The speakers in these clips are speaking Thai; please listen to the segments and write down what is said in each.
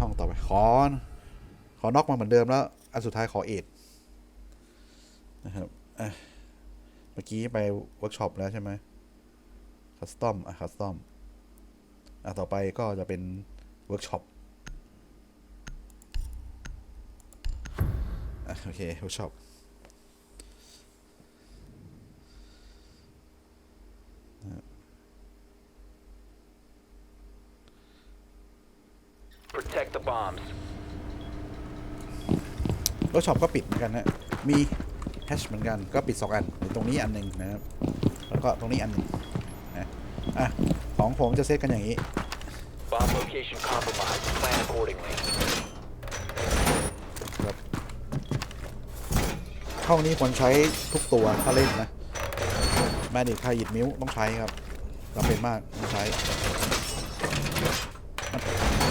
ห้องต่อไปขอ ขอนอกมาเหมือนเดิมแล้ว อันสุดท้ายขอเอ็ดนะครับอะเมื่อกี้ไปเวิร์กช็อปแล้วใช่ไหมคัสตอมอะคัสตอมอะต่อไปก็จะเป็นเวิร์กช็อปอะโอเคเวิร์กช็อป Protect the bombs. เวิร์กช็อปก็ปิดเหมือนกันนะมีแฮชเหมือนกันก็ปิดสองอันอยู่ตรงนี้อันหนึ่งนะครับแล้วก็ตรงนี้อันหนึ่งนะอะของผมจะเซตกันอย่างนี้ Bomb location compromised. Plan accordingly. ครับห้องนี้ควรใช้ทุกตัวถ้าเล่นนะแมดิคายิดมิวต้องใช้ครับจำเป็นมากต้องใช้มัน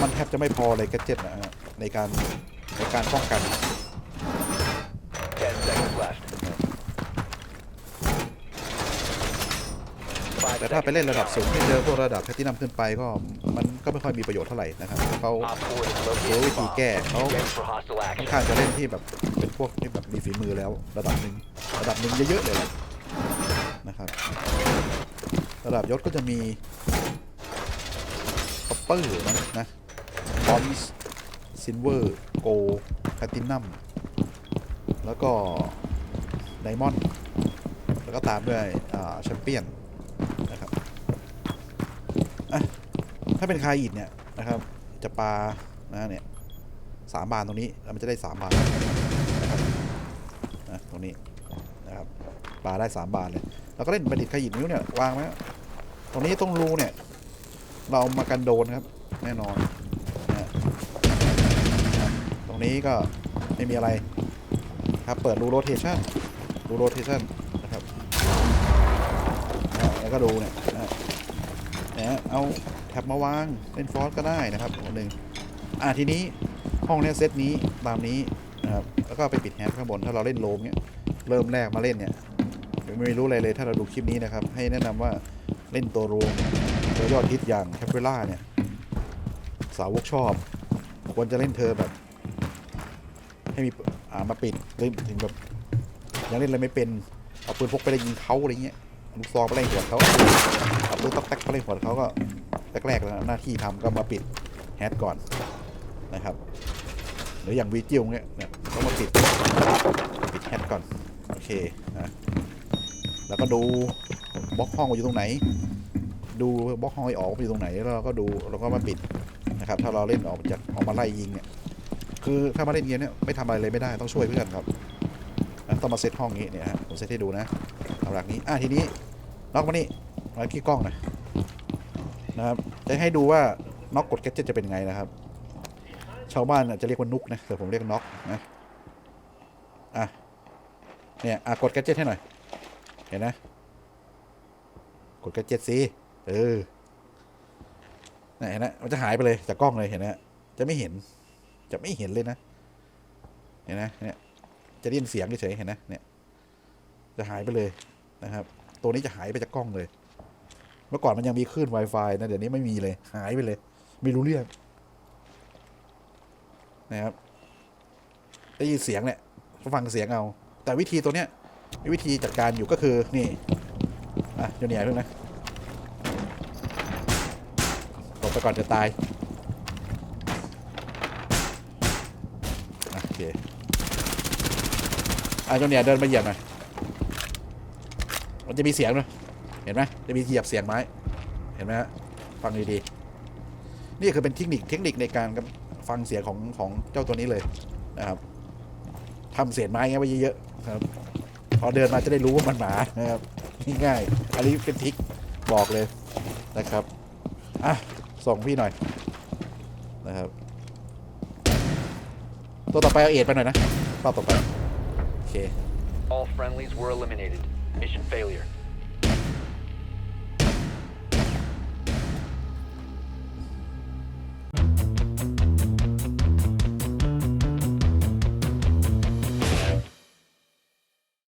มันแทบจะไม่พอเลยแกดเจ็ตนะฮะในการในการป้องกัน Ten seconds left. Five แต่ถ้าไป seconds เล่นระดับสูง count. ที่เจอพวกระดับแพลตตินัมขึ้นไปก็มันก็ไม่ค่อยมีประโยชน์เท่าไหร่นะครับเพราะเขา Op 4 has รู้ located วิ the ธี bomb. แก้เขา Ready for hostile ค่อน action. ข้างจะเล่นที่แบบเป็นพวกที่แบบมีฝีมือแล้ว ระดับหนึ่งระดับหนึ่งเยอะๆเลยแหละนะครับ ระดับยศก็จะมีคอปเปอร์นะนะ บอมส์ซินเวอร์โกแพลตินัมแล้วก็ไดมอนด์แล้วก็ตามด้วยแชมเปี้ยนนะครับถ้าเป็นคาอิดเนี่ยนะครับ จะปลานะเนี่ยสามบานตรงนี้แล้วมันจะได้สามบานนะครับนะตรงนี้นะครับปลาได้สามบานเลยแล้วก็เล่นบัณฑิตขยิบนิ้วเนี่ยวางไว้ตรงนี้ตรงรูเนี่ย เรามากันโดนครับ แน่นอน ตรงนี้ก็ไม่มีอะไรครับเปิดรูโรเทชันรูโรเทชันนะครับแล้วก็ดูเนี่ยนะนะเอาแท็บมาวางเล่นฟอสก็ได้นะครับตัวหนึ่งอะทีนี้ห้องเนี้ยเซตนี้ตามนี้นะครับแล้วก็ไปปิดแฮนด์ข้างบนถ้าเราเล่นโลมเนี่ยเริ่มแรกมาเล่นเนี่ยไม่รู้อะไรเลยถ้าเราดูคลิปนี้นะครับ ให้แนะนำว่าเล่นตัวรวมตัวยอดฮิตอย่างแคปเปล่าเนี่ย สาวกชอบ ควรจะเล่นเธอแบบ ให้มีอ่ามาปิดเล่นถึงแบบยังเล่นอะไรไม่เป็นเอาปืนพกไปได้ยิงเขาอะไรเงี้ยลูกซองไปไล่หัวเขาเอาปืนต๊อกแต๊กไปไล่หัวเขาก็แรกๆแล้วหน้าที่ทำก็มาปิดแฮตก่อนนะครับหรืออย่างวีจิวเนี่ยเนี่ยก็มาปิดปิดแฮตก่อนโอเคนะแล้วก็ดูบล็อกห้องว่าอยู่ตรงไหน ดูบล็อกห้องออกอยู่ตรงไหนแล้วเราก็ดูแล้วก็มาปิด นะครับ ถ้าเราเล่นออกจากออกมาไล่ยิงเนี่ย คือถ้ามาเล่นเกมเนี่ยไม่ทำอะไรเลยไม่ได้ต้องช่วยเพื่อนครับต้องมาเซตห้องนี้เนี่ยฮะผมเซตให้ดูนะเอาหลักนี้อะทีนี้น็อกมานี่มาที่กล้องหน่อยนะครับจะให้ดูว่าน็อกกดแกดเจ็ตจะเป็นยังไงนะครับ ชาวบ้านน่ะจะเรียกว่านุกนะแต่ผมเรียกน็อกนะอะเนี่ยอะกดแกดเจ็ตให้หน่อยเห็นนะกดแกจสิเออ เห็นนะมันจะหายไปเลยจากกล้องเลยเห็นนะจะไม่เห็น จะไม่เห็นเลยนะ เห็นนะเนี่ยจะได้ยินเสียงเฉยๆเห็นนะเนี่ย จะหายไปเลยนะครับ ตัวนี้จะหายไปจากกล้องเลย เมื่อก่อนมันยังมีคลื่น Wi-Fi นะเดี๋ยวนี้ไม่มีเลย หายไปเลย ไม่รู้เรื่องนะครับได้ยินเสียงเนี่ยฟังเสียงเอา แต่วิธีตัวเนี้ยวิธีจัดการอยู่ก็คือนี่อะโยนใหญ่เพิ่งนะ ไปก่อนจะตายโอเคอะโยนใหญ่เดินมาเหยียบหน่อยมันจะมีเสียงด้วยเห็นไหมจะมีเหยียบเสียงไม้เห็นไหมฮะฟังดีๆนี่คือเป็นเทคนิคเทคนิคในการฟังเสียงของของเจ้าตัวนี้เลยนะครับทำเสียงไม้เงี้ยไว้เยอะๆครับพอเดินมาจะได้รู้ว่ามันหมานะครับง่ายๆอันนี้เป็นทิกบอกเลยนะครับอะ ส่งพี่หน่อยนะครับ ตัวต่อไปเอาเอ็ดไปหน่อยนะรอบต่อไป โอเค All friendlies were eliminated. Mission failure.